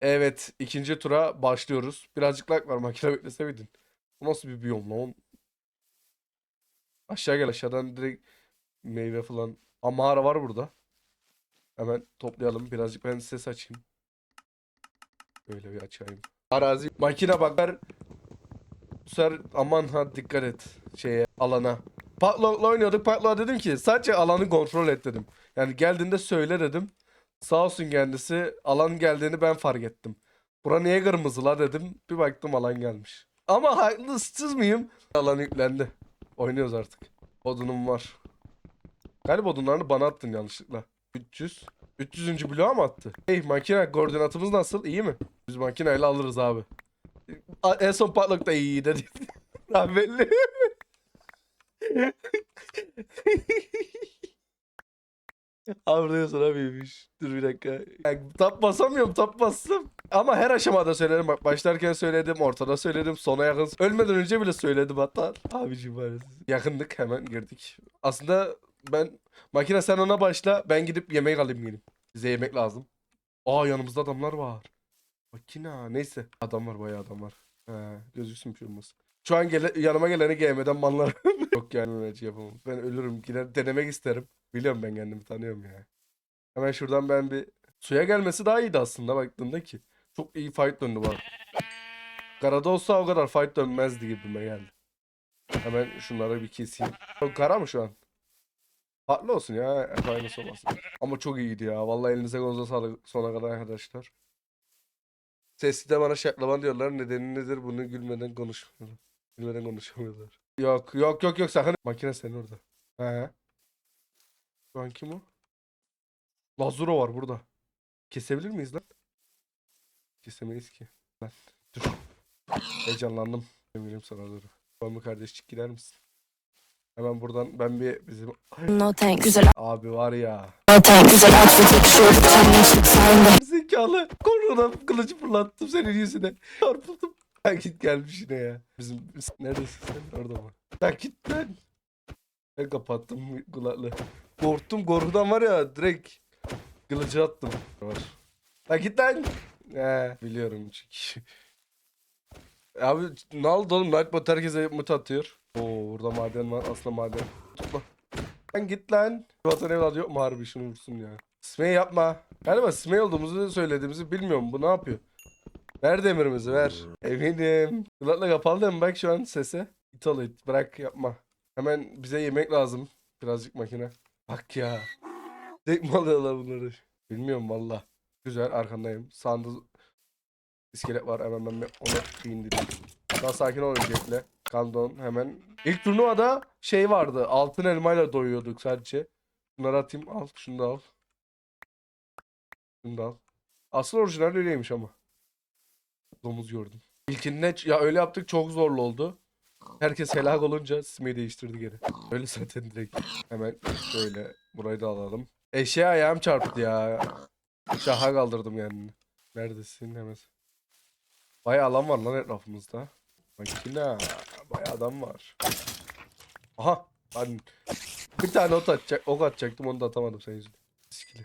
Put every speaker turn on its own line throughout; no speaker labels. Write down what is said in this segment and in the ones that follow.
Evet, ikinci tura başlıyoruz. Birazcık lag var makine beklese miydin? Bu nasıl bir biyom lan? Aşağı gel aşağıdan direkt meyve falan. Aa mağara var burada. Hemen toplayalım. Birazcık ben ses açayım. Böyle bir açayım. Arazi. Makine bak ver. Bu sefer aman ha dikkat et şeye alana. Patlock'la oynuyorduk. Patlock'a dedim ki sadece alanı kontrol et dedim. Yani geldiğinde söyle dedim. Sağ olsun kendisi alan geldiğini ben fark ettim. Bura niye kırmızı la dedim. Bir baktım alan gelmiş. Ama haksız mıyım? Alan yüklendi. Oynuyoruz artık. Odunum var. Galiba odunlarını bana attın yanlışlıkla. 300. 300. bloğa mı attı? Hey makine koordinatımız nasıl? İyi mi? Biz makineyle alırız abi. En son patlak da iyi dedi. Abi belli. Avlıyorsun abiymiş. Dur bir dakika. Yani, tap basamıyorum tap bastım. Ama her aşamada söylerim. Bak başlarken söyledim, ortada söyledim, sona yakın. Ölmeden önce bile söyledim hatta. Abiciğim var. Yakındık hemen girdik. Aslında ben makine sen ona başla. Ben gidip yemek alayım geleyim. Bize yemek lazım. Aa yanımızda adamlar var. Makina neyse. Adam var bayağı adam var. He, gözüksün bir şey olmaz. Şu an gele, yanıma geleni GM'den banlar. Yok yani öyle şey yapamam. Ben ölürüm. Gider denemek isterim. Biliyorum ben kendimi tanıyorum ya. Hemen şuradan ben bir suya gelmesi daha iyiydi aslında baktığımda ki. Çok iyi fight döndü bana. Karada olsa o kadar fight dönmezdi gibime geldi. Hemen şunları bir keseyim. O Kara mı şu an? Farklı olsun ya. Aynısı olmasın. Ama çok iyiydi ya. Vallahi elinize kolunuza sağlık sona kadar arkadaşlar. Sesli de bana şaklaban diyorlar. Nedeni nedir? Bunu gülmeden konuşmuyorlar. Gülmeden konuşamıyorlar. Yok yok yok yok sakın. Makine senin orada. He. Şu an kim o? Lazuro var burada. Kesebilir miyiz lan? Kesemeyiz ki. Lan dur. Heyecanlandım. Eminim sana dur. Bambu kardeşçik gider misin? Hemen buradan ben bir bizim
No thanks. Güzel
abi var ya.
no thanks. Güzel outfit yakışıyor. Kendin.
Zekalı. Kornadan kılıcı fırlattım senin yüzüne. Çarpıldım. Ha git gelmiş yine ya. Bizim neredesin sen? Orada mı? Ya git lan. Ben kapattım kulaklığı. Korktum korkudan var ya direkt kılıcı attım. Var. Ha git lan. He biliyorum çünkü. Abi ne oldu oğlum? Nightbot herkese mut atıyor. Oo burada maden var. Aslında maden. Tutma. Lan git lan. Vatan evladı yok mu harbi şunu vursun ya. Smey yapma. Galiba Smey olduğumuzu söylediğimizi bilmiyorum. Bu ne yapıyor? Ver demirimizi ver. Eminim. Kulakla kapalı değil mi? Bak şu an sese. İtalı it. Bırak yapma. Hemen bize yemek lazım. Birazcık makine. Bak ya. Tek mi alıyorlar bunları? Bilmiyorum valla. Güzel arkandayım. Sağında iskelet var. Hemen ben onu dedim. Daha sakin ol öncelikle. Kandon hemen. İlk turnuvada şey vardı. Altın elmayla doyuyorduk sadece. Bunları atayım. Al. Şunu da al. Şunu da al. Asıl orijinal öyleymiş ama. Domuz gördüm. İlkinde ya öyle yaptık çok zorlu oldu. Herkes helak olunca ismi değiştirdi geri. Öyle zaten direkt. Hemen şöyle burayı da alalım. Eşeğe ayağım çarptı ya. Şaha kaldırdım yani. Neredesin hemen. Bayağı alan var lan etrafımızda. Makina. Bayağı adam var. Aha. Ben bir tane ot atacak, ok atacaktım onu da atamadım senin yüzünden. Skili.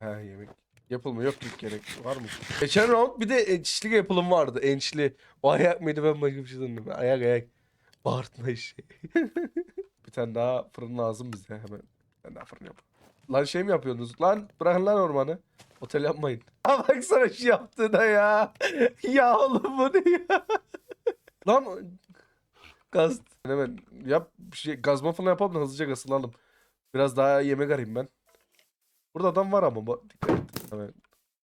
Ha yemek. Yapılma yok yok gerek var mı? Geçen round bir de ençli yapılım vardı. Ençli. O ayak mıydı ben başka bir şey sandım. Ayak ayak. Bağırtma işi. bir tane daha fırın lazım bize hemen. Bir tane daha fırın yap. Lan şey mi yapıyorsunuz? Lan bırakın lan ormanı. Otel yapmayın. Ha baksana şu yaptığına ya. ya oğlum bu ne ya? lan gaz. Hemen yap bir şey gazma falan yapalım da hızlıca kasılalım. Biraz daha yemek arayayım ben. Burada adam var ama dikkat et. Hemen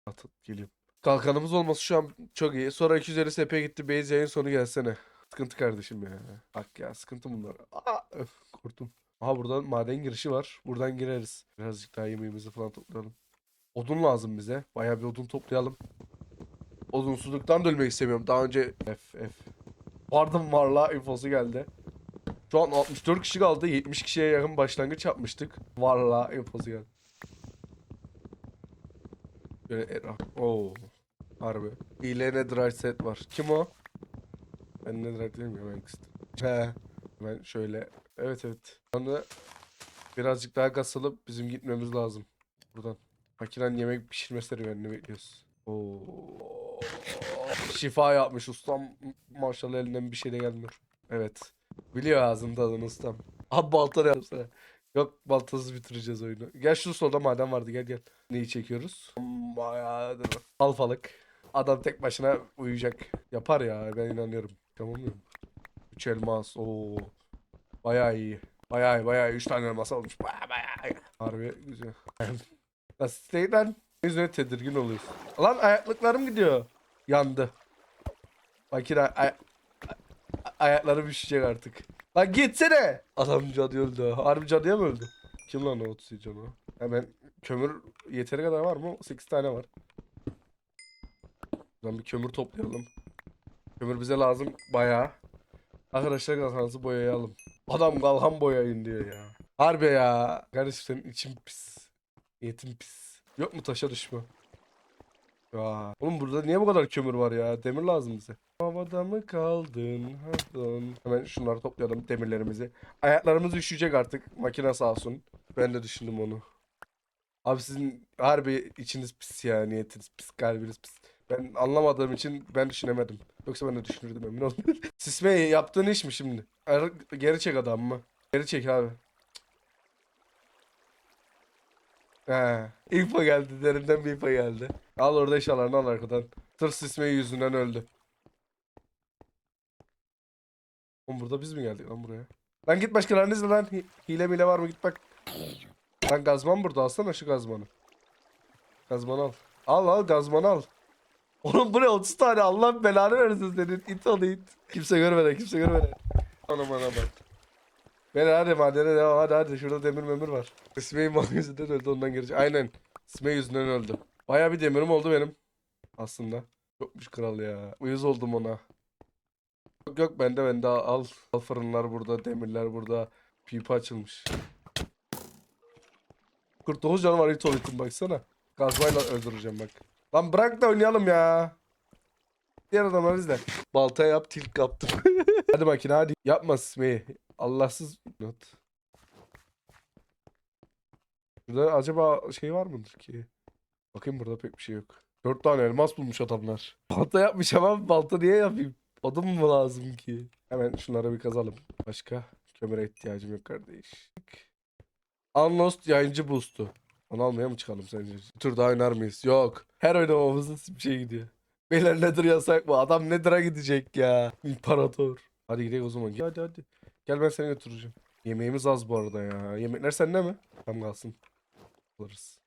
atıp geliyorum. Kalkanımız olması şu an çok iyi. Sonra 250 SP gitti. Base yayın sonu gelsene. Sıkıntı kardeşim ya. Bak ya sıkıntı bunlar. Aa, öf, korktum. Aha buradan maden girişi var. Buradan gireriz. Birazcık daha yemeğimizi falan toplayalım. Odun lazım bize. Bayağı bir odun toplayalım. Odunsuzluktan da ölmek istemiyorum. Daha önce F F. Vardım varla infosu geldi. Şu an 64 kişi kaldı. 70 kişiye yakın başlangıç yapmıştık. Varla infosu geldi. Böyle era. Oo. Harbi. İle Netherite set var. Kim o? Ben Netherite değilim ya ben kıstım. He. Ben şöyle. Evet evet. Sonra birazcık daha kasılıp bizim gitmemiz lazım. Buradan. Makinenin yemek pişirme serüvenini bekliyoruz. Oo. şifa yapmış ustam. Maşallah elinden bir şey de gelmiyor. Evet. Biliyor ağzının tadını ustam. Abi balta ne yapsa. Yok baltasız bitireceğiz oyunu. Gel şu solda maden vardı gel gel. Neyi çekiyoruz? Bayağı alfalık. Adam tek başına uyuyacak. Yapar ya ben inanıyorum. Mı? Üç elmas. Oo. Bayağı iyi. Bayağı iyi bayağı iyi. Üç tane elmas olmuş. Bayağı bayağı iyi. Harbi güzel. Nasıl lan? Yüzüne tedirgin oluyorsun. Lan ayaklıklarım gidiyor. Yandı. Makine ay ay- ayaklarım artık. Lan gitsene. Adam cadı öldü. Harbi cadıya mı öldü? Kim lan o 30 canı? Hemen kömür yeteri kadar var mı? 8 tane var. Lan bir kömür toplayalım. Kömür bize lazım bayağı. Arkadaşlar kalkanızı boyayalım. Adam kalkan boyayın diyor ya. Harbi ya. Kardeşim senin için pis. Niyetin pis. Yok mu taşa düşme? Ya. Oğlum burada niye bu kadar kömür var ya? Demir lazım bize. Havada mı kaldın? Pardon. Hemen şunları toplayalım demirlerimizi. Ayaklarımız üşüyecek artık. Makine sağ olsun. Ben de düşündüm onu. Abi sizin harbi içiniz pis ya. Niyetiniz pis. Kalbiniz pis. Ben anlamadığım için ben düşünemedim. Yoksa ben de düşünürdüm emin ol. Sisme yaptığın iş mi şimdi? Geri çek adam mı? Geri çek abi. He. İlfa geldi. Derinden bir ifa geldi. Al orada eşyalarını al arkadan. Tır sisme yüzünden öldü. Oğlum burada biz mi geldik lan buraya? Lan git başkalarını izle lan. Hi- hile mile var mı git bak. Lan gazman burada alsana şu gazmanı. Gazmanı al. Al al gazmanı al. Oğlum bu ne 30 tane Allah belanı versin senin. İt ol it. Kimse görmeden kimse görmeden. Anam anam bak. Ben hadi madene devam hadi hadi şurada demir memir var. İsmail mal yüzünden öldü ondan gelecek. Aynen. İsmail yüzünden öldü. Baya bir demirim oldu benim. Aslında. Yokmuş kral ya. Uyuz oldum ona. Yok yok bende bende al. Al fırınlar burada, demirler burada. Pipa açılmış. 49 canım var it ol itim baksana. Gazmayla öldüreceğim bak. Lan bırak da oynayalım ya. Diğer adamlar izle. Balta yap tilk yaptım. hadi makine hadi. Yapma Smeyi. Allahsız not. Burada acaba şey var mıdır ki? Bakayım burada pek bir şey yok. Dört tane elmas bulmuş adamlar. Balta yapmış ama balta niye yapayım? Odun mu lazım ki? Hemen şunları bir kazalım. Başka kömüre ihtiyacım yok kardeş. Unlost yayıncı boost'u. Onu almaya mı çıkalım sence? Bir tur daha oynar mıyız? Yok. Her oynamamızda bir şey gidiyor. Beyler nedir yasak mı? Adam nedir'a gidecek ya. İmparator. Hadi gidelim o zaman. Hadi hadi. Gel ben seni götüreceğim. Yemeğimiz az bu arada ya. Yemekler sende mi? Tamam kalsın. Alırız.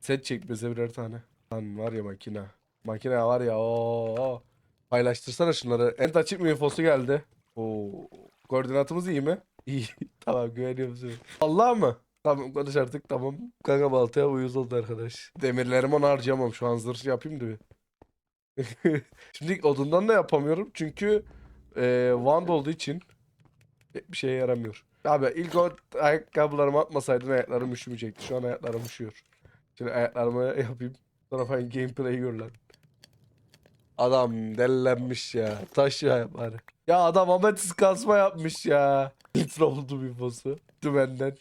Set çek bize birer tane. Lan var ya makine. Makine var ya. Oo. Paylaştırsana şunları. En açık mı infosu geldi? Oo. Koordinatımız iyi mi? İyi. tamam güveniyorum sana. Allah mı? Tamam konuş artık tamam. Kanka baltaya uyuz oldu arkadaş. Demirlerimi ona harcayamam. Şu an zırh yapayım da bir. Şimdi odundan da yapamıyorum. Çünkü e, Wand olduğu için bir şeye yaramıyor. Abi ilk o ayakkabılarımı atmasaydın ayaklarım üşümeyecekti. Şu an ayaklarım üşüyor. Şimdi ayaklarımı yapayım. Sonra falan gameplay'i gör lan. Adam delilenmiş ya. Taş ya bari. Ya adam ametist kasma yapmış ya. Litre oldu bir bosu. Dümenden.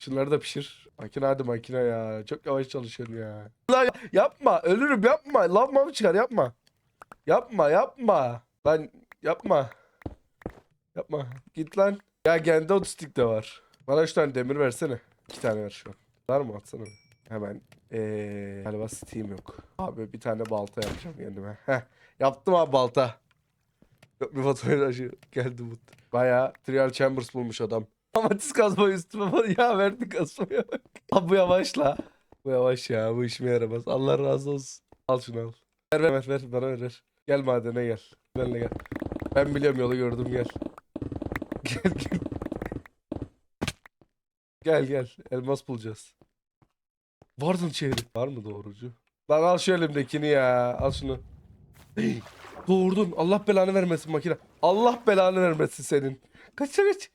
Şunları da pişir. Makine hadi makine ya. Çok yavaş çalışıyorsun ya. Lan ya- yapma. Ölürüm yapma. Lan mı çıkar yapma. Yapma yapma. Lan yapma. Yapma. Git lan. Ya kendi otistik de var. Bana üç tane demir versene. İki tane ver şu an. Var mı atsana. Hemen. Eee galiba Steam yok. Abi bir tane balta yapacağım kendime. Heh. Yaptım abi balta. Yok bir fotoğrafı geldi bu. Bayağı Trial Chambers bulmuş adam. Amatist kazma üstüme bak. Ya verdi kazmaya bak. Abi bu yavaş la. Bu yavaş ya. Bu işime yaramaz. Allah razı olsun. Al şunu al. Ver ver ver. ver. Bana ver ver. Gel madene gel. Benle gel. Ben biliyorum yolu gördüm gel. Gel gel. Gel gel. Elmas bulacağız. Vardın şehri. Var mı doğrucu? Lan al şu elimdekini ya. Al şunu. Doğurdun. Allah belanı vermesin makine. Allah belanı vermesin senin. Kaç kaç.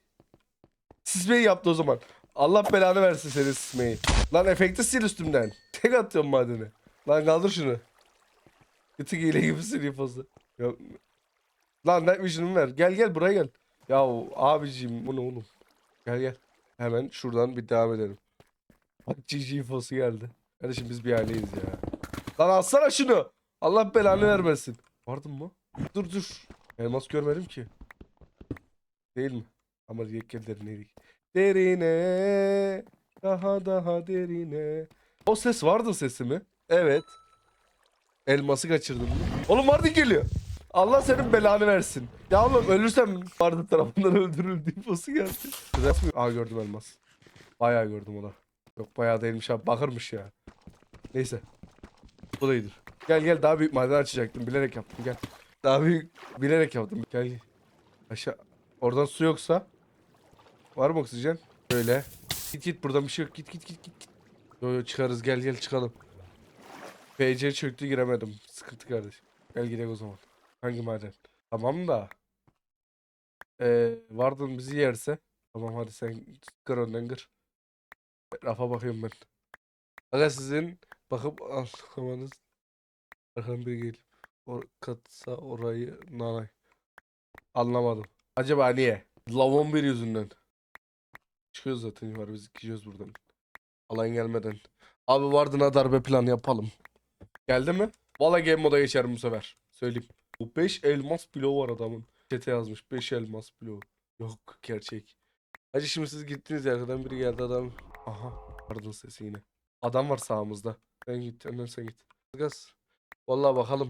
Sismeyi yaptı o zaman. Allah belanı versin senin sismeyi. Lan efekti sil üstümden. Tek atıyorum madeni. Lan kaldır şunu. Gıtık hile gibisin infosu. Yok. Lan Night Vision'ımı ver. Gel gel buraya gel. Ya abicim bu ne oğlum? Gel gel. Hemen şuradan bir devam edelim. Bak GG infosu geldi. Kardeşim biz bir aileyiz ya. Lan alsana şunu. Allah belanı vermesin. Vardın mı? Dur dur. Elmas görmedim ki. Değil mi? Ama gel derine. Derine. Daha daha derine. O ses vardı sesi mi? Evet. Elması kaçırdın mı? Oğlum Mardin geliyor. Allah senin belanı versin. Ya oğlum ölürsem Mardin tarafından öldürüldü infosu geldi. Aa gördüm elmas. Bayağı gördüm onu. Yok bayağı değilmiş abi bakırmış ya. Neyse. Bu da iyidir. Gel gel daha büyük maden açacaktım bilerek yaptım gel. Daha büyük bilerek yaptım gel. Aşağı. Oradan su yoksa. Var mı oksijen? Böyle. Git git buradan bir şey yok git git git git. Yo çıkarız gel gel çıkalım. PC çöktü giremedim. Sıkıntı kardeşim. Gel gidelim o zaman. Hangi maden? Tamam da. Ee, vardın bizi yerse. Tamam hadi sen kır önden kır. Rafa bakıyorum ben. Aga sizin bakıp anlamanız arkadan biri gelip or katsa orayı nanay. Anlamadım. Acaba niye? Lavon bir yüzünden. Çıkıyoruz zaten yukarı biz gidiyoruz buradan. Alan gelmeden. Abi vardına darbe planı yapalım. Geldi mi? Valla game moda geçerim bu sefer. Söyleyeyim. Bu 5 elmas bloğu var adamın. Çete yazmış 5 elmas bloğu. Yok gerçek. Hacı şimdi siz gittiniz arkadan biri geldi adam. Aha pardon sesi yine. Adam var sağımızda. Sen git önden sen git. Gaz. Vallahi bakalım.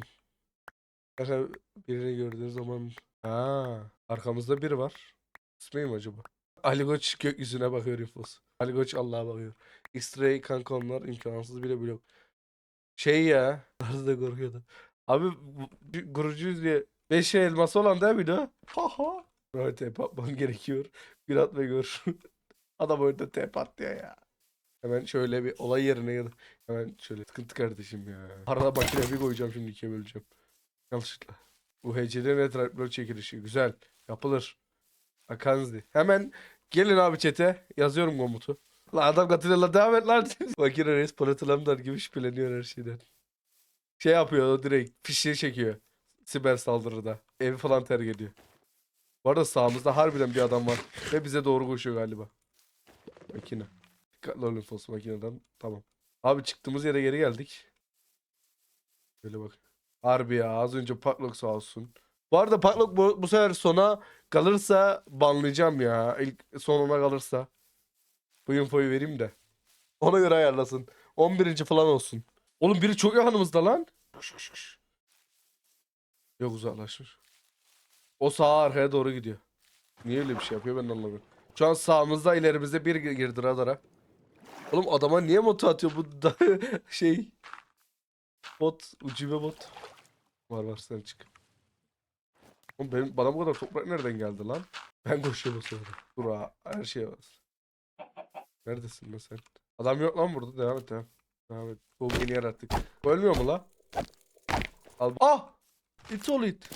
Birini gördüğün zaman. Ha, arkamızda biri var. İsmi mi acaba? Ali Koç gökyüzüne bakıyor infosu. Ali Koç Allah'a bakıyor. X-Ray kanka onlar imkansız bile blok. Şey ya. Arada korkuyordu. Abi gurucuyuz diye. Beş elması olan değil miydi o? Ha ha. Böyle tep atmam gerekiyor. Bir at ve gör. Adam orada tep attı ya ya. Hemen şöyle bir olay yerine ya da hemen şöyle sıkıntı kardeşim ya. Arada makine bir koyacağım şimdi ikiye böleceğim. Yanlışlıkla. Bu HCD net blok çekilişi. Güzel. Yapılır. Akanzi. Hemen gelin abi çete. Yazıyorum komutu. Lan adam katılıyorlar devam et lan. Makine reis platinumlar gibi şüpheleniyor her şeyden. Şey yapıyor o direkt fişini çekiyor. Siber saldırıda. Evi falan terk ediyor. Bu arada sağımızda harbiden bir adam var. Ve bize doğru koşuyor galiba. Makine. Dikkatli olun fos makineden. Tamam. Abi çıktığımız yere geri geldik. Böyle bak. Harbi ya az önce Patlok sağ olsun. Bu arada Patlok bu, bu sefer sona kalırsa banlayacağım ya. İlk sonuna kalırsa. Bu infoyu vereyim de. Ona göre ayarlasın. 11. falan olsun. Oğlum biri çok yakınımızda lan. Yok uzaklaşmış. O sağa arkaya doğru gidiyor. Niye öyle bir şey yapıyor ben anlamıyorum. Şu an sağımızda ilerimizde bir girdi radara. Oğlum adama niye moto atıyor bu da şey bot ucube bot. Var var sen çık. Oğlum benim, bana bu kadar toprak nereden geldi lan? Ben koşuyorum sırada. Dur ha, her şeye bas. Neredesin lan sen? Adam yok lan burada devam et devam. Devam et. Bu beni yarattık. Ölmüyor mu la? Al. Ah! It's all it.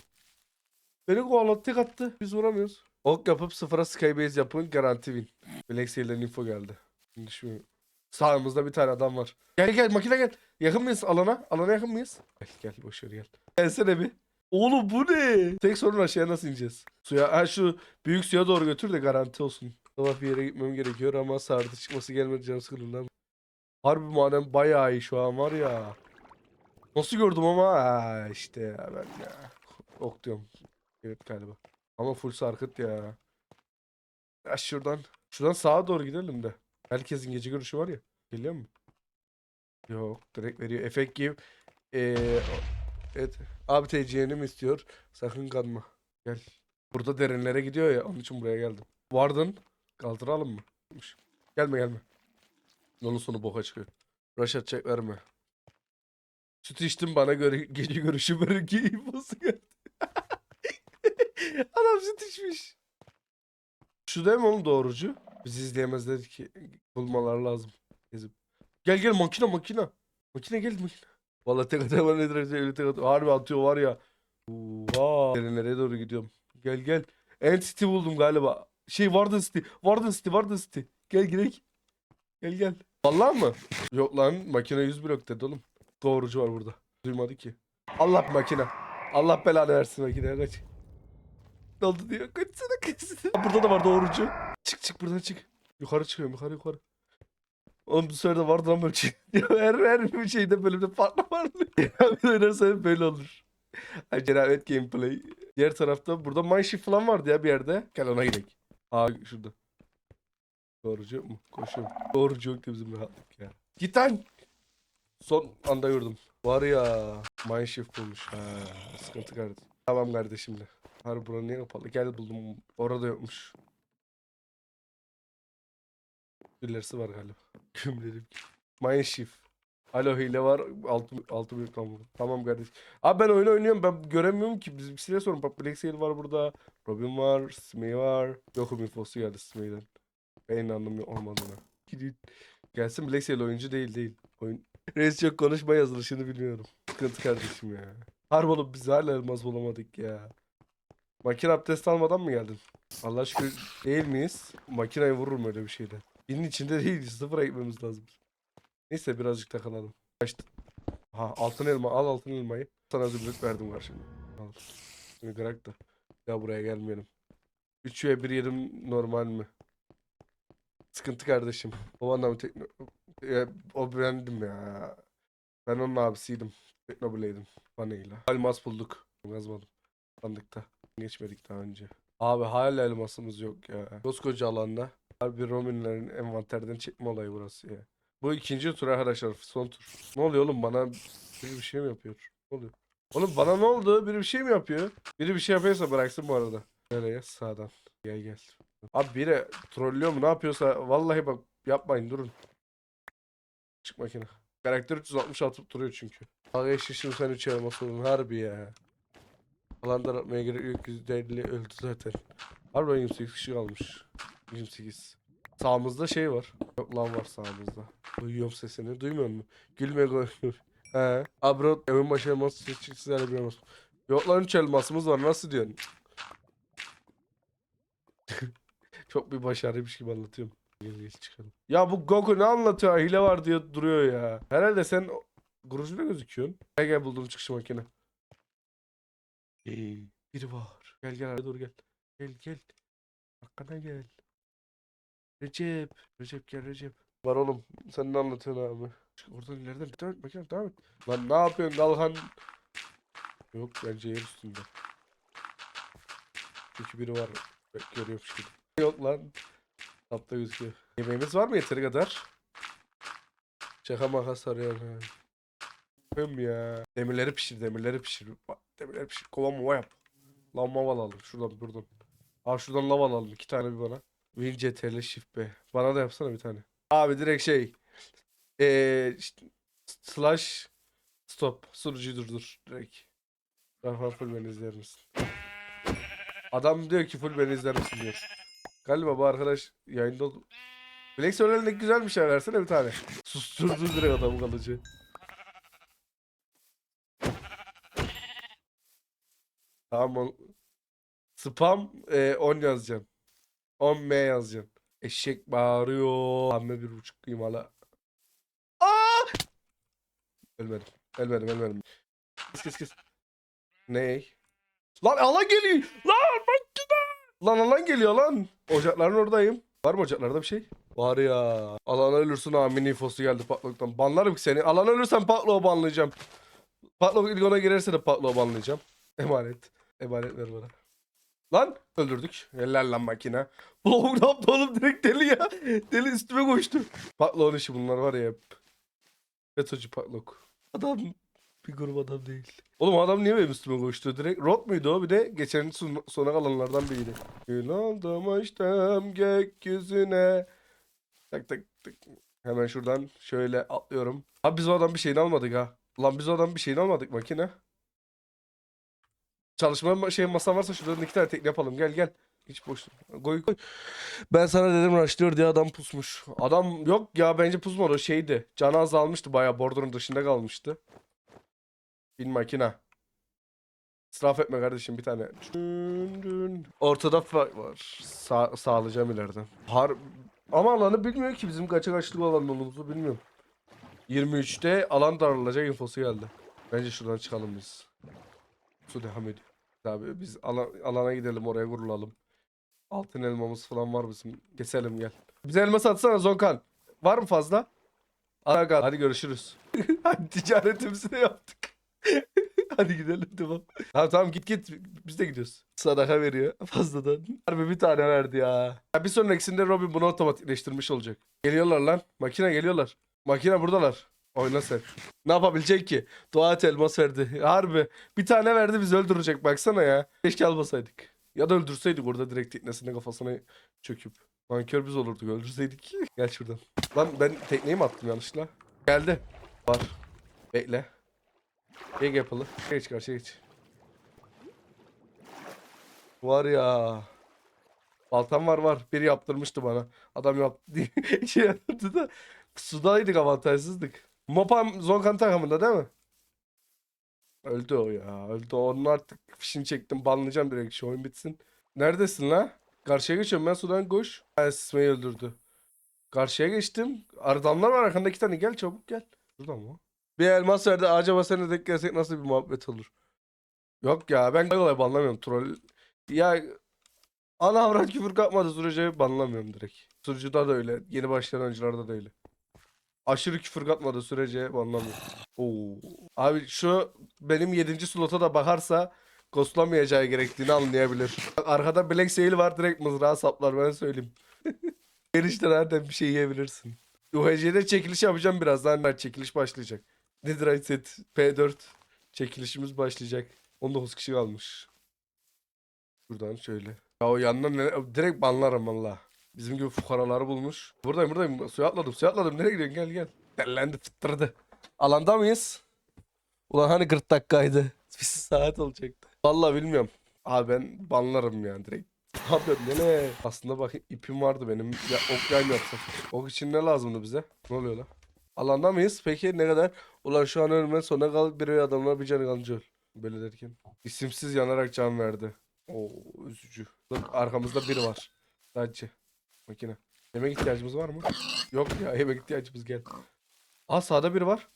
Beni kovaladı tek attı. Biz vuramıyoruz. Ok yapıp sıfıra skybase yapın garanti win. Black Sailor'ın info geldi. Şimdi şu sağımızda bir tane adam var. Gel gel makine gel. Yakın mıyız alana? Alana yakın mıyız? Gel gel boşver gel. Gelsene bir. Oğlum bu ne? Tek sorun aşağıya nasıl ineceğiz? Suya, ha şu büyük suya doğru götür de garanti olsun. Sabah bir yere gitmem gerekiyor ama sardı çıkması gelmedi canı sıkıldı Harbi madem bayağı iyi şu an var ya. Nasıl gördüm ama ha, işte ya ben ya. Ok diyorum. Evet galiba. Ama full sarkıt ya. Ya şuradan. Şuradan sağa doğru gidelim de. Herkesin gece görüşü var ya. Geliyor mu? Yok. Direkt veriyor. Efekt gibi. Ee, evet. Abi TC'ni istiyor? Sakın kanma. Gel. Burada derinlere gidiyor ya. Onun için buraya geldim. Vardın. Kaldıralım mı? Gelme gelme. Yolun sonu boka çıkıyor. Rush atacak verme. Süt içtim bana göre gece görüşü böyle ki infosu geldi. Adam süt içmiş. Şu değil mi oğlum doğrucu? Bizi izleyemezler ki. Bulmalar lazım. Gezip. Gel gel makine makine. Makine gel makine. Valla tek atıyor bana nedir öyle tek atıyor. Harbi atıyor var ya. Oha. Nereye doğru gidiyorum. Gel gel. Entity buldum galiba. Şey Warden City. Warden City Warden City. Gel gidelim. Gel gel. Vallahi mı? Yok lan makine 100 blok dedi oğlum. Doğrucu var burada. Duymadı ki. Allah makine. Allah belanı versin makineye kaç. Ne oldu diyor. Kaçsana kaçsana. Burada da var doğrucu. Çık çık buradan çık. Yukarı çıkıyorum yukarı yukarı. Oğlum bu de vardı lan böyle şey. Her, her bir şeyde bölümde farklı farklı. Bir oynarsa hep böyle olur. Ay cenabet gameplay. Diğer tarafta burada mineshift falan vardı ya bir yerde. Gel ona gidelim. Aa şurada. Doğrucu yok mu? Koşuyorum. Doğrucu yok da bizim rahatlık ya. Git lan. Son anda gördüm. Var ya. Mineshift bulmuş. Ha, sıkıntı kardeşim. Tamam kardeşim de. Harbi buranın niye kapalı? Gel buldum. Orada yokmuş. Dillersi var galiba. Gümledim. Mineshift. Alo hile var. 6 6 büyük tamam. Tamam kardeşim. Abi ben oyunu oynuyorum. Ben göremiyorum ki. Biz bir size sorun. Bak Black Sail var burada. Robin var. Smee var. Yokum infosu geldi Smee'den. Ben inandım olmadığına. Gelsin Black Sail oyuncu değil değil. Oyun. Reis çok konuşma yazılışını bilmiyorum. Sıkıntı kardeşim ya. Harbi oğlum biz hala elmas bulamadık ya. Makine abdest almadan mı geldin? Allah şükür değil miyiz? Makinayı vururum öyle bir şeyde. Binin içinde değiliz. Sıfıra gitmemiz lazım. Neyse birazcık takılalım. Kaçtı. Ha altın elma al altın elmayı. Sana zümrüt verdim var şimdi. Al. Şimdi bırak da. Ya buraya gelmeyelim. 3 ve 1 yerim normal mi? Sıkıntı kardeşim. O anlamı tekno... Ya, o bendim ya. Ben onun abisiydim. Teknobleydim. Vanilla. Elmas bulduk. Yazmadım. Sandıkta. Geçmedik daha önce. Abi hala elmasımız yok ya. Koskoca alanda. Harbi Rominlerin envanterden çekme olayı burası ya. Bu ikinci tur arkadaşlar. Son tur. Ne oluyor oğlum bana biri bir şey mi yapıyor? Ne oluyor? Oğlum bana ne oldu? Biri bir şey mi yapıyor? Biri bir şey yapıyorsa bıraksın bu arada. Nereye? Sağdan. Gel gel. Abi biri trollüyor mu? Ne yapıyorsa vallahi bak yapmayın durun. Çık makine. Karakter 360 atıp duruyor çünkü. Aga şişim sen 3 elmas oldun harbi ya. Alan daratmaya gerek yok. %50 öldü zaten. Harbi 28 kişi kalmış. 28. Sağımızda şey var. Yok lan var sağımızda. Duyuyorum sesini. Duymuyor musun? Gülme koy. He. Abro evin başı elması çıktı sizlerle bir elmas. Yok lan 3 elmasımız var. Nasıl diyorsun? Çok bir başarıymış gibi anlatıyorum. Gel gel çıkalım. Ya bu Goku ne anlatıyor? Hile var diye duruyor ya. Herhalde sen gurucuyla gözüküyorsun. Gel gel buldum çıkış makine. Ee, biri var. Gel gel dur gel. Gel gel. Hakkına gel. Recep. Recep gel Recep. Var oğlum. Sen ne anlatıyorsun abi? Çık oradan ileriden. Devam et makine devam et. Lan ne yapıyorsun Dalhan? Yok bence yer üstünde. Çünkü biri var. Bak, Görüyormuş gibi. Yok lan. Altta gözüküyor. Yemeğimiz var mı yeteri kadar? Şaka maka sarıyor. Hım ya. Demirleri pişir, demirleri pişir. Demirleri pişir. Kova mova yap. Lan mava alalım. Şuradan buradan. Al şuradan lava alalım. iki tane bir bana. Win CTRL Shift B. Bana da yapsana bir tane. Abi direkt şey. İşte, slash stop. Sunucuyu durdur direkt. Rahman full beni izler misin? Adam diyor ki full beni izler misin diyor. Galiba bu arkadaş yayında oldu. Black Solar'ın güzel bir şey versene bir tane. Susturdu direkt adamı kalıcı. Tamam. Spam e, 10 yazacaksın. 10M yazacaksın. Eşek bağırıyor. Amme bir buçuk kıymalı. Aa! Ölmedim. Ölmedim ölmedim. Kes kes kes. Ney? Lan alan geliyor. Lan makine. Lan alan geliyor lan. Ocakların oradayım. Var mı ocaklarda bir şey? Var ya. Alan ölürsün amin infosu geldi patloktan. Banlarım ki seni. Alan ölürsen patloğu banlayacağım. Patlok ilk ona girerse de patloğu banlayacağım. Emanet. Emanet ver bana. Lan öldürdük. Helal lan makine. Bu ne yaptı oğlum direkt deli ya. Deli üstüme koştu. Patloğun işi bunlar var ya hep. FETÖ'cü patlok. Adam bir grup adam değil. Oğlum adam niye benim üstüme koştu? Direkt rot muydu o? Bir de geçen son, sona kalanlardan biriydi. Gül oldum açtım gökyüzüne. Tak tak tak. Hemen şuradan şöyle atlıyorum. Abi biz o adam bir şeyini almadık ha. Lan biz o adam bir şeyini almadık makine. Çalışma ma- şey masan varsa şuradan iki tane tekne yapalım. Gel gel. Hiç boş. Koy koy. Ben sana dedim rushlıyor diye adam pusmuş. Adam yok ya bence pusmadı o şeydi. Canı azalmıştı bayağı bordurun dışında kalmıştı. Bin makina. İsraf etme kardeşim bir tane. Ortada var. Sa sağlayacağım ileriden. Har Ama alanı bilmiyor ki bizim kaça kaçlık alan olduğumuzu bilmiyorum. 23'te alan daralacak infosu geldi. Bence şuradan çıkalım biz. Su devam ediyor. Abi biz ala- alana gidelim oraya kurulalım. Altın elmamız falan var bizim. Keselim gel. Bize elma satsana Zonkan. Var mı fazla? Aga hadi görüşürüz. hadi ticaretimizi de yaptık. hadi gidelim tamam. Tamam tamam git git biz de gidiyoruz. Sadaka veriyor fazladan. Harbi bir tane verdi ya. ya bir sonrakisinde Robin bunu otomatikleştirmiş olacak. Geliyorlar lan. Makine geliyorlar. Makine buradalar. Oyna sen. Ne yapabilecek ki? Dua elmas verdi. Harbi. Bir tane verdi bizi öldürecek baksana ya. Keşke almasaydık. Ya da öldürseydik orada direkt teknesine kafasına çöküp. Mankör biz olurduk öldürseydik. Gel şuradan. Lan ben tekneyi mi attım yanlışlıkla? Geldi. Var. Bekle. Geç yapılı. Geç karşıya geç. Var ya. Baltam var var. Biri yaptırmıştı bana. Adam yaptı diye şey yaptı da. Sudaydık avantajsızdık. Mopam Zonkan takımında değil mi? Öldü o ya. Öldü. Onun artık fişini çektim. Banlayacağım direkt şu oyun bitsin. Neredesin la? Karşıya geçiyorum ben sudan koş. Ha, Sisme'yi öldürdü. Karşıya geçtim. Adamlar var arkanda iki tane. Gel çabuk gel. Şurada mı? Bir elmas verdi. Acaba seninle denk gelsek nasıl bir muhabbet olur? Yok ya ben kolay banlamıyorum. Troll. Ya ana avrat küfür kapmadı sürece banlamıyorum direkt. Sunucuda da öyle. Yeni başlayan oyuncularda da öyle. Aşırı küfür katmadığı sürece banlamıyorum. Oo. Abi şu benim 7. slota da bakarsa ghostlamayacağı gerektiğini anlayabilir. Arkada Black Sail var direkt mızrağı saplar ben söyleyeyim. Gelişte nereden bir şey yiyebilirsin. UHC'de çekiliş yapacağım birazdan. Çekiliş başlayacak. Netherite set P4 çekilişimiz başlayacak. 19 kişi kalmış. Şuradan şöyle. Ya o yandan direkt banlarım valla. Bizim gibi fukaraları bulmuş. Buradayım buradayım. Suya atladım suya atladım. Nereye gidiyorsun? Gel gel. Dellendi fıttırdı. Alanda mıyız? Ulan hani 40 dakikaydı. Bir saat olacaktı. Vallahi bilmiyorum. Abi ben banlarım yani direkt. Ne ne? Aslında bak ipim vardı benim. Ya ok yay mı yapsak? Ok için ne lazımdı bize? Ne oluyor lan? Alanda mıyız? Peki ne kadar? Ulan şu an ölmen sona kal bir adamlar bir canı kalınca öl. Böyle derken. İsimsiz yanarak can verdi. Oo üzücü. Bak arkamızda biri var. Sadece. Makine. Yemek ihtiyacımız var mı? Yok ya yemek ihtiyacımız gel. Aa sağda biri var.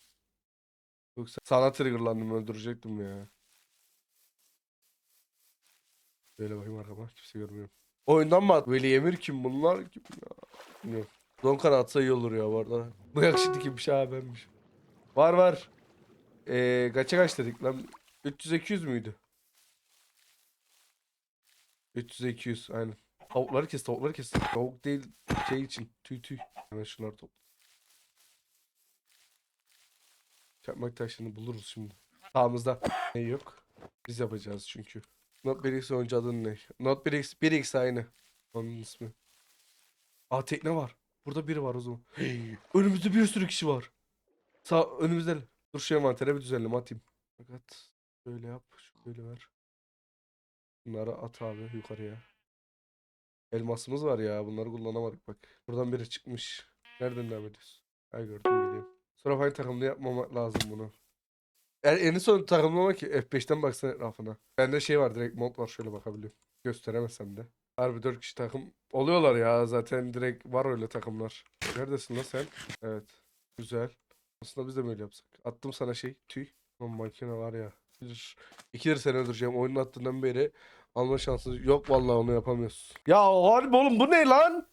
Yoksa sana triggerlandım öldürecektim ya. Böyle bakayım arkama kimse görmüyor. Oyundan mı at? Veli Emir kim bunlar kim ya? Bilmiyorum. Donkan atsa iyi olur ya bu arada. Bu yakışıklı kimmiş ha benmiş. Var var. Ee, kaça kaç dedik lan? 300-200 müydü? 300-200 aynen. Tavukları kes tavukları kes. Tavuk değil şey için tüy tüy. Hemen şunları topla. Çakmak taşını buluruz şimdi. Sağımızda ne yok. Biz yapacağız çünkü. Not 1x oyuncu adın ne? Not 1x 1x aynı. Onun ismi. Aa tekne var. Burada biri var o zaman. Hey, önümüzde bir sürü kişi var. Sağ önümüzde. Dur şu envantere bir düzenleme atayım. Fakat böyle yap. Şöyle ver. Bunları at abi yukarıya. Elmasımız var ya. Bunları kullanamadık bak. Buradan biri çıkmış. Nereden devam ediyorsun? Ay gördüm geleyim. Sonra aynı takımda yapmamak lazım bunu. Er, en son takımlama ki F5'ten baksana etrafına. Bende şey var direkt mod var şöyle bakabiliyorum. Gösteremesem de. Harbi 4 kişi takım oluyorlar ya zaten direkt var öyle takımlar. Neredesin lan sen? Evet. Güzel. Aslında biz de böyle yapsak. Attım sana şey tüy. Lan makine var ya. Bir, ikidir seni öldüreceğim. Oyunun attığından beri alma şansı yok vallahi onu yapamıyorsun. Ya harbi oğlum bu ne lan?